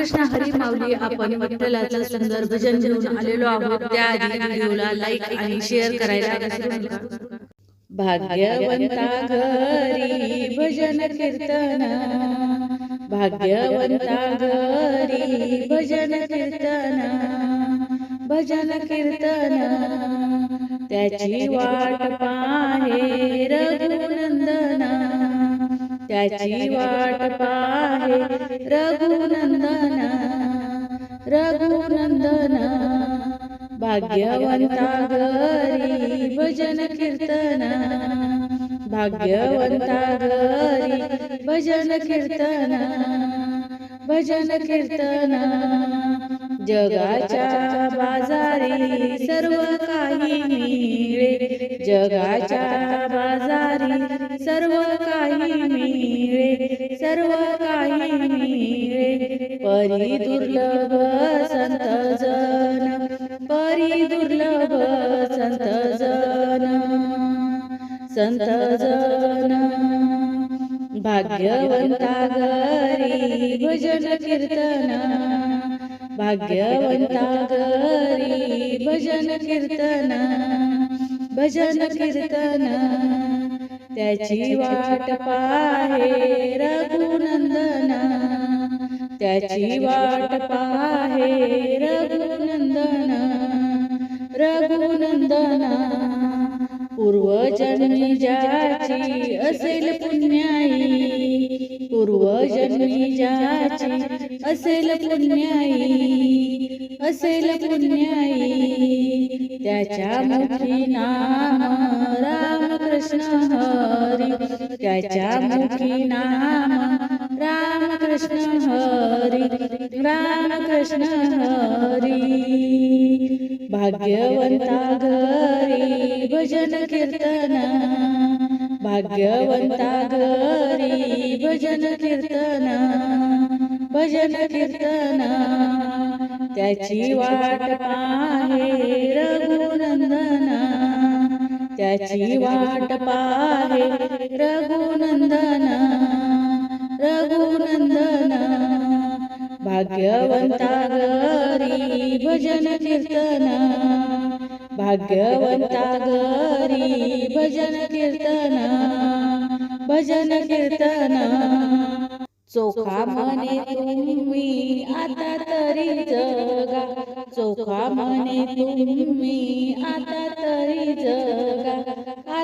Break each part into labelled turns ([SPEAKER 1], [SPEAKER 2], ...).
[SPEAKER 1] कृष्ण हरी माऊली आपण विठ्ठलाचं सुंदर भजन घेऊन आलेलो आहोत. त्या व्हिडिओला लाईक आणि शेअर करायला विसरू भाग्यवंता घरी भजन कीर्तन. भाग्यवंता घरी भजन कीर्तन. भजन कीर्तन. त्याची वाट पा त्याची वाट पाहे रघुनंदना रघुनंदना. भाग्यवंता घरी भजन कीर्तन भाग्यवंता घरी भजन कीर्तन भजन कीर्तन जगाच्या बाजारी सर्व बाजारी सर्व काही मिळे सर्व काही मिळे. परी दुर्लभ संत जन परी दुर्लभ संत जन संत जन. भाग्यवंता गरी भजन कीर्तन भाग्यवंता गरी भजन कीर्तन भजन कीर्तन. त्याची वाट पाहे रघुनंदना. त्याची वाट पाहे रघुनंदना. रघुनंदना पूर्वजन्मी ज्याची असेल पुण्याई पूर्वजन्मी ज्याची असेल पुण्याई असेल पुण्याई. त्याच्या मुखी नाम रामकृष्ण. त्याच्या मुखी नाम। रामकृष्ण हरी रामकृष्ण हरी। भाग्यवंता घरी भजन कीर्तन। भाग्यवंता घरी भजन कीर्तन। भजन कीर्तन। त्याची वाट पाहे रघु त्याची वाट पाहे रघुनंदन रघुनंदन. भाग्यवंता गरी भजन कीर्तन भाग्यवंता गरी भजन कीर्तन भजन कीर्तन. चोखा मने तुम्ही आता तरी जगा चोखा मने तुम्ही आता तरी जगा.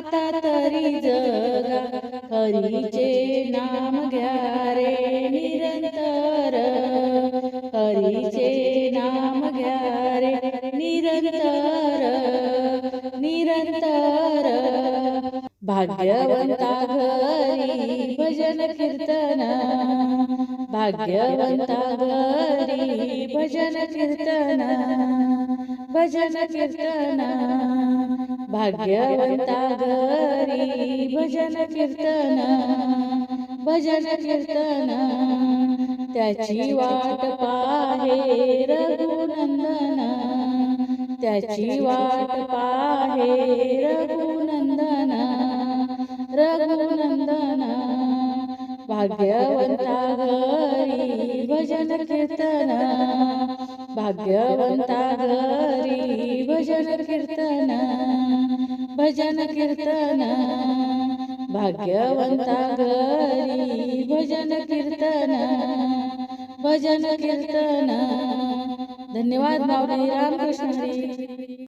[SPEAKER 1] आता तरी जगा हरीचे नाम घ्या रे निरंतर. हरीचे नाम घ्या रे निरंतर. निरंतर. भाग्यवंता घरी भजन कीर्तन. भाग्यवंता घरी भजन कीर्तन. भजन कीर्तन. भाग्यवंता घरी भजन कीर्तन भजन कीर्तन त्याची वाट पाहे रघुनंदन त्याची वाट पाहे रघुनंदन रघुनंदन भाग्यवंता घरी भजन कीर्तन भाग्यवंता घरी भजन कीर्तन भजन कीर्तन भाग्यवंता घरी भजन कीर्तन भजन कीर्तन. धन्यवाद माऊली रामकृष्ण